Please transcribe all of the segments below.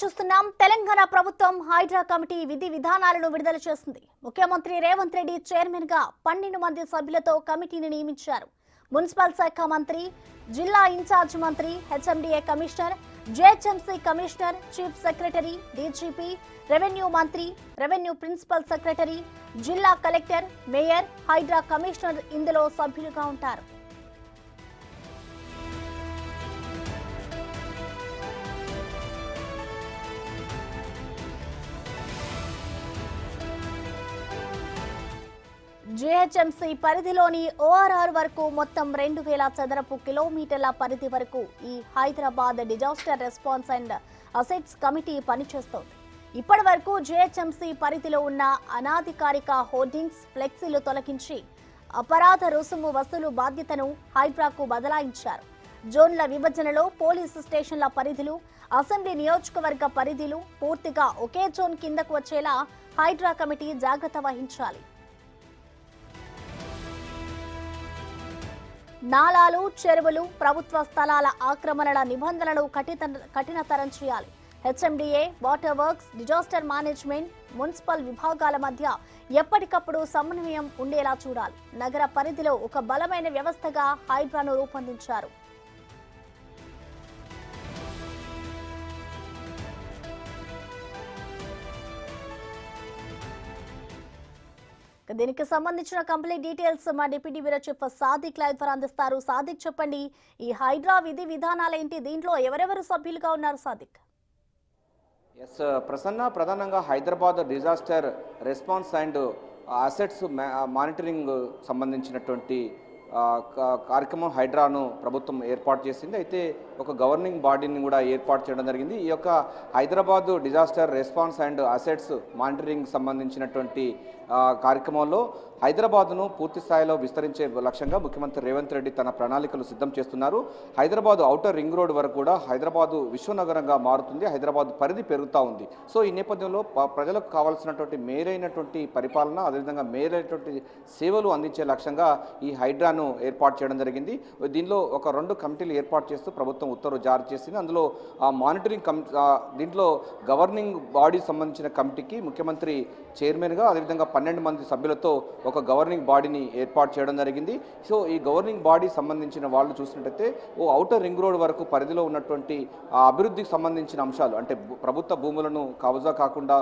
చూస్తున్నాం. తెలంగాణ ప్రభుత్వం హైడ్రా కమిటీ విధి విధానాలను విడుదల చేసింది ముఖ్యమంత్రి రేవంత్ రెడ్డి చైర్మన్గా పన్నెండు మంది సభ్యులతో కమిటీని నియమించారు. మున్సిపల్ శాఖ మంత్రి జిల్లా ఇన్ఛార్జ్ మంత్రి HMDA commissioner GHMC commissioner chief secretary DGP revenue మంత్రి రెవెన్యూ ప్రిన్సిపల్ సెక్రటరీ జిల్లా కలెక్టర్ మేయర్ హైడ్రా కమిషనర్ ఇందులో సభ్యులుగా ఉంటారు. జిహెచ్ఎంసీ పరిధిలోని ఓఆర్ఆర్ వరకు మొత్తం రెండు వేల చదరపు కిలోమీటర్ల పరిధి వరకు ఈ Hyderabad disaster response and assets committee పనిచేస్తోంది. ఇప్పటి వరకు జిహెచ్ఎంసీ పరిధిలో ఉన్న అనాధికారిక హోర్డింగ్స్ ఫ్లెక్సీలు తొలగించి అపరాధ రుసుము వసూలు బాధ్యతను హైడ్రాకు బదలాయించారు. జోన్ల విభజనలో పోలీసు స్టేషన్ల పరిధులు అసెంబ్లీ నియోజకవర్గ పరిధిలు పూర్తిగా ఒకే జోన్ కిందకు వచ్చేలా హైడ్రా కమిటీ జాగ్రత్త వహించాలి. నాలాలు చెరువులు ప్రభుత్వ స్థలాల ఆక్రమణల నిబంధనలు కఠిత కఠినతరం చేయాలి. HMDA water works disaster management municipal విభాగాల మధ్య ఎప్పటికప్పుడు సమన్వయం ఉండేలా చూడాలి. నగర పరిధిలో ఒక బలమైన వ్యవస్థగా హైడ్రాను రూపొందించారు. దీనికి సంబంధించిన కంప్లీట్ డీటెయిల్స్ మా deputy bureau chief Sadiq live ద్వారా అందిస్తారు. సాదిక్ చెప్పండి ఈ హైడ్రా విధి విధానాలేంటి దీంట్లో ఎవరెవరు సభ్యులుగా ఉన్నారు సాదిక్? ఎస్ uh, ప్రసన్న ప్రధానంగా Hyderabad disaster response and assets monitoring సంబంధించినటువంటి కార్యక్రమం హైడ్రాను ప్రభుత్వం ఏర్పాటు చేసింది. అయితే ఒక గవర్నింగ్ బాడీని కూడా ఏర్పాటు చేయడం జరిగింది. ఈ యొక్క Hyderabad disaster response and assets monitoring సంబంధించినటువంటి కార్యక్రమంలో హైదరాబాద్ను పూర్తి స్థాయిలో విస్తరించే లక్ష్యంగా ముఖ్యమంత్రి రేవంత్ రెడ్డి తన ప్రణాళికలు సిద్ధం చేస్తున్నారు. హైదరాబాద్ ఔటర్ రింగ్ రోడ్ వరకు కూడా హైదరాబాదు విశ్వనగరంగా మారుతుంది. హైదరాబాద్ పరిధి పెరుగుతూ ఉంది. సో ఈ నేపథ్యంలో ప- ప్రజలకు కావాల్సినటువంటి మేరైనటువంటి పరిపాలన అదేవిధంగా మేరైనటువంటి సేవలు అందించే లక్ష్యంగా ఈ హైడ్రాను ఏర్పాటు చేయడం జరిగింది. దీనిలో ఒక రెండు కమిటీలు ఏర్పాటు చేస్తూ ప్రభుత్వం ఉత్తర్వు జారీ చేసింది. అందులో ఆ మానిటరింగ్ కమి దీంట్లో గవర్నింగ్ బాడీ సంబంధించిన కమిటీకి ముఖ్యమంత్రి చైర్మన్గా అదేవిధంగా పన్నెండు మంది సభ్యులతో ఒక గవర్నింగ్ బాడీని ఏర్పాటు చేయడం జరిగింది. సో ఈ గవర్నింగ్ బాడీ సంబంధించిన వాళ్ళు చూసినట్టయితే ఓ ఔటర్ రింగ్ రోడ్ వరకు పరిధిలో ఉన్నటువంటి ఆ అభివృద్ధికి సంబంధించిన అంశాలు అంటే ప్రభుత్వ భూములను కబ్జా కాకుండా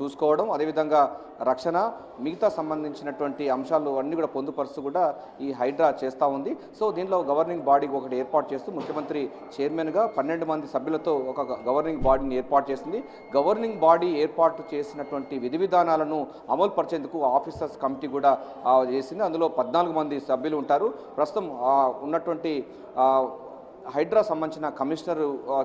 చూసుకోవడం అదేవిధంగా రక్షణ మిగతా సంబంధించినటువంటి అంశాలు అన్నీ కూడా పొందుపరుస్తూ కూడా ఈ హైడ్రా చేస్తూ ఉంది. సో దీనిలో గవర్నింగ్ బాడీ ఒకటి ఏర్పాటు చేస్తూ ముఖ్యమంత్రి చైర్మన్గా పన్నెండు మంది సభ్యులతో ఒక గవర్నింగ్ బాడీని ఏర్పాటు చేసింది. గవర్నింగ్ బాడీ ఏర్పాటు చేసినటువంటి విధి విధానాలను అమలు పరిచేందుకు ఆఫీసర్స్ కమిటీ కూడా చేసింది. అందులో పద్నాలుగు మంది సభ్యులు ఉంటారు. ప్రస్తుతం ఉన్నటువంటి హైడ్రా సంబంధించిన కమిషనర్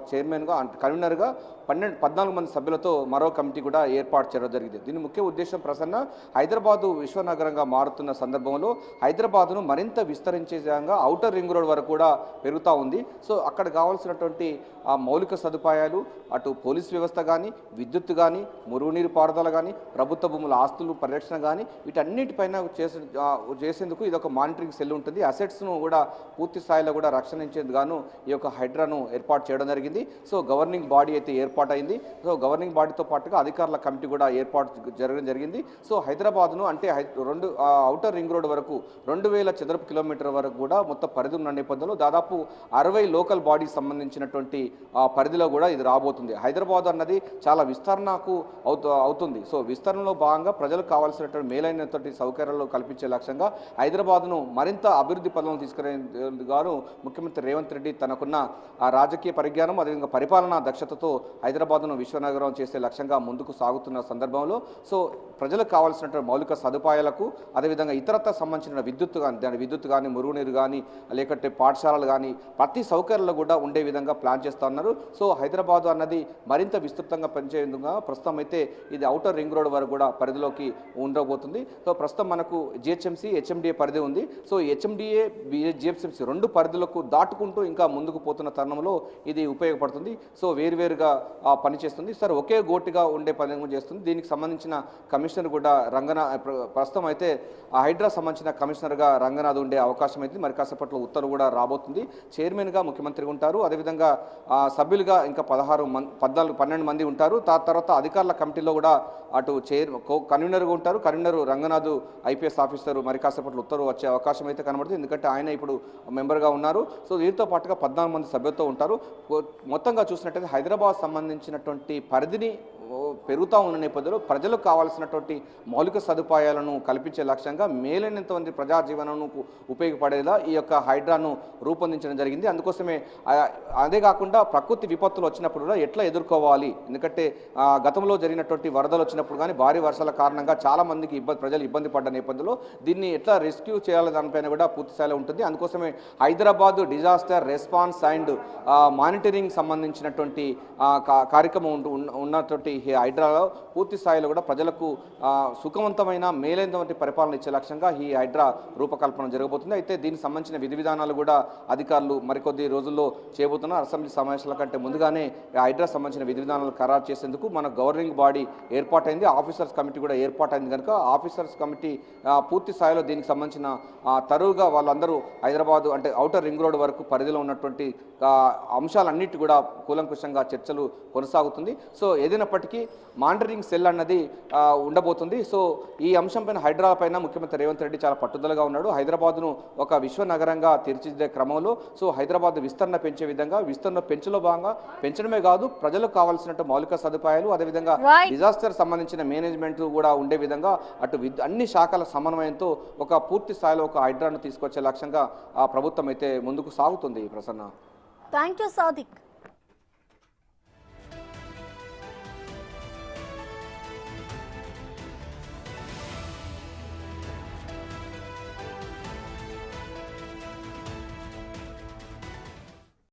చైర్మన్గా కన్వీనర్గా పన్నెండు పద్నాలుగు మంది సభ్యులతో మరో కమిటీ కూడా ఏర్పాటు చేయడం జరిగింది. దీని ముఖ్య ఉద్దేశం ప్రసన్న హైదరాబాదు విశ్వనగరంగా మారుతున్న సందర్భంలో హైదరాబాదును మరింత విస్తరించే విధంగా ఔటర్ రింగ్ రోడ్ వరకు కూడా పెరుగుతూ ఉంది. సో అక్కడ కావాల్సినటువంటి ఆ మౌలిక సదుపాయాలు అటు పోలీస్ వ్యవస్థ కానీ విద్యుత్ కానీ మురుగునీరు పారుదల కానీ ప్రభుత్వ భూముల ఆస్తులు పరిరక్షణ కానీ వీటన్నిటిపైన చేసే చేసేందుకు ఇది ఒక మానిటరింగ్ సెల్ ఉంటుంది. అసెట్స్ను కూడా పూర్తి స్థాయిలో కూడా రక్షణించేందుకు గాను ఈ యొక్క హైడ్రాను ఏర్పాటు చేయడం జరిగింది. సో గవర్నింగ్ బాడీ అయితే ఏర్పాటు అయింది సో గవర్నింగ్ బాడీతో పాటుగా అధికారుల కమిటీ కూడా ఏర్పాటు జరగడం జరిగింది. సో హైదరాబాద్ను అంటే హై- రెండు అవుటర్ రింగ్ రోడ్ వరకు రెండు వేల చదరపు కిలోమీటర్ వరకు కూడా మొత్తం పరిధి ఉన్న నేపథ్యంలో దాదాపు అరవై లోకల్ బాడీకి సంబంధించినటువంటి పరిధిలో కూడా ఇది రాబోతుంది. హైదరాబాద్ అన్నది చాలా విస్తరణకు అవుతుంది. సో విస్తరణలో భాగంగా ప్రజలకు కావాల్సినటువంటి మేలైనటువంటి సౌకర్యాలు కల్పించే లక్ష్యంగా హైదరాబాద్ను మరింత అభివృద్ధి పదంలో గాను ముఖ్యమంత్రి రేవంత్ రెడ్డి తనకున్న ఆ రాజకీయ పరిజ్ఞానం అదేవిధంగా పరిపాలనా దక్షతతో హైదరాబాద్ను విశ్వనగరం చేసే లక్ష్యంగా ముందుకు సాగుతున్న సందర్భంలో సో ప్రజలకు కావాల్సినటువంటి మౌలిక సదుపాయాలకు అదేవిధంగా ఇతరత్ర సంబంధించిన విద్యుత్ కానీ దాని విద్యుత్ కానీ మురుగునీరు కానీ లేకపోతే పాఠశాలలు కానీ ప్రతి సౌకర్యాలు కూడా ఉండే విధంగా ప్లాన్ చేస్తూ ఉన్నారు. సో హైదరాబాద్ అన్నది మరింత విస్తృతంగా పనిచేయదుగా ప్రస్తుతం అయితే ఇది అవుటర్ రింగ్ రోడ్ వరకు కూడా పరిధిలోకి ఉండబోతుంది. సో ప్రస్తుతం మనకు జిహెచ్ఎంసీ హెచ్ఎండిఏ పరిధి ఉంది. సో హెచ్ఎండిఏ జిహెచ్ఎంసీ రెండు పరిధులకు దాటుకుంటూ ఇంకా ముందుకు పోతున్న తరుణంలో ఇది ఉపయోగపడుతుంది. సో వేరువేరుగా పనిచేస్తుంది. సార్ ఒకే గోటిగా ఉండే పని చేస్తుంది. దీనికి సంబంధించిన కమిషనర్ కూడా రంగనా ప్రస్తుతం అయితే ఆ హైడ్రా సంబంధించిన కమిషనర్గా రంగనాథ్ ఉండే అవకాశం అయితే మరి కాసేపట్లో ఉత్తర్వు కూడా రాబోతుంది. చైర్మన్గా ముఖ్యమంత్రి ఉంటారు. అదేవిధంగా సభ్యులుగా ఇంకా పదహారు మంది పద్నాలుగు పన్నెండు మంది ఉంటారు. తా- తర్వాత అధికారుల కమిటీలో కూడా అటు చైర్ కన్వీనర్గా ఉంటారు. Convener Ranganath IPS officer. మరి కాసేపట్లో ఉత్తర్వు వచ్చే అవకాశం అయితే కనబడుతుంది. ఎందుకంటే ఆయన ఇప్పుడు మెంబర్గా ఉన్నారు. సో దీంతో పాటుగా పద్నాలుగు మంది సభ్యులతో ఉంటారు. మొత్తంగా చూసినట్టయితే హైదరాబాద్ సంబంధించినటువంటి పరిధిని పెరుగుతూ ఉన్న నేపథ్యంలో ప్రజలకు కావాల్సినటువంటి మౌలిక సదుపాయాలను కల్పించే లక్ష్యంగా మేలైనంత మంది ప్రజా జీవనంకు ఉపయోగపడేలా ఈ యొక్క హైడ్రాను రూపొందించడం జరిగింది. అందుకోసమే అదే కాకుండా ప్రకృతి విపత్తులు వచ్చినప్పుడు కూడా ఎట్లా ఎదుర్కోవాలి? ఎందుకంటే గతంలో జరిగినటువంటి వరదలు వచ్చినప్పుడు కానీ భారీ వర్షాల కారణంగా చాలామందికి ఇబ్బంది ప్రజలు ఇబ్బంది పడ్డ నేపథ్యంలో దీన్ని ఎట్లా రెస్క్యూ చేయాలి దానిపైన కూడా పూర్తి స్థాయిలో ఉంటుంది. అందుకోసమే Hyderabad disaster response and monitoring సంబంధించినటువంటి కా- కార్యక్రమం ఉన్నటువంటి హైడ్రాలో పూర్తి స్థాయిలో కూడా ప్రజలకు సుఖవంతమైన మేలైనటువంటి పరిపాలన ఇచ్చే లక్ష్యంగా ఈ హైడ్రా రూపకల్పన జరగబోతుంది. అయితే దీనికి సంబంధించిన విధి విధానాలు కూడా అధికారులు మరికొద్ది రోజుల్లో చేయబోతున్నారు అసెంబ్లీ సమావేశాల కంటే ముందుగానే హైడ్రా సంబంధించిన విధి విధానాలు ఖరారు చేసేందుకు మన గవర్నింగ్ బాడీ ఏర్పాటైంది. ఆఫీసర్స్ కమిటీ కూడా ఏర్పాటైంది కనుక ఆఫీసర్స్ కమిటీ పూర్తి స్థాయిలో దీనికి సంబంధించిన తరువుగా వాళ్ళందరూ హైదరాబాదు అంటే ఔటర్ రింగ్ రోడ్ వరకు పరిధిలో ఉన్నటువంటి అంశాలన్నిటి కూడా కూలంకుషంగా చర్చలు కొనసాగుతుంది. సో ఏదైనప్పటికీ మానిటరింగ్ సెల్ అన్నది ఉండబోతుంది. సో ఈ అంశం పైన హైదరాబాద్ పైన ముఖ్యమంత్రి రేవంత్ రెడ్డి చాలా పట్టుదలగా ఉన్నాడు. హైదరాబాద్ను ఒక విశ్వ నగరంగా తీర్చిదిద్దే క్రమంలో సో హైదరాబాద్ విస్తరణ పెంచే విధంగా విస్తరణ పెంచులో భాగంగా పెంచడమే కాదు ప్రజలకు కావాల్సినట్టు మౌలిక సదుపాయాలు అదేవిధంగా. డిజాస్టర్ సంబంధించిన మేనేజ్మెంట్ కూడా ఉండే విధంగా అటు అన్ని శాఖల సమన్వయంతో ఒక పూర్తి స్థాయిలో ఒక హైడ్రాను తీసుకొచ్చే లక్ష్యంగా ఆ ప్రభుత్వం అయితే ముందుకు సాగుతుంది ప్రసన్న. Thank you Sadiq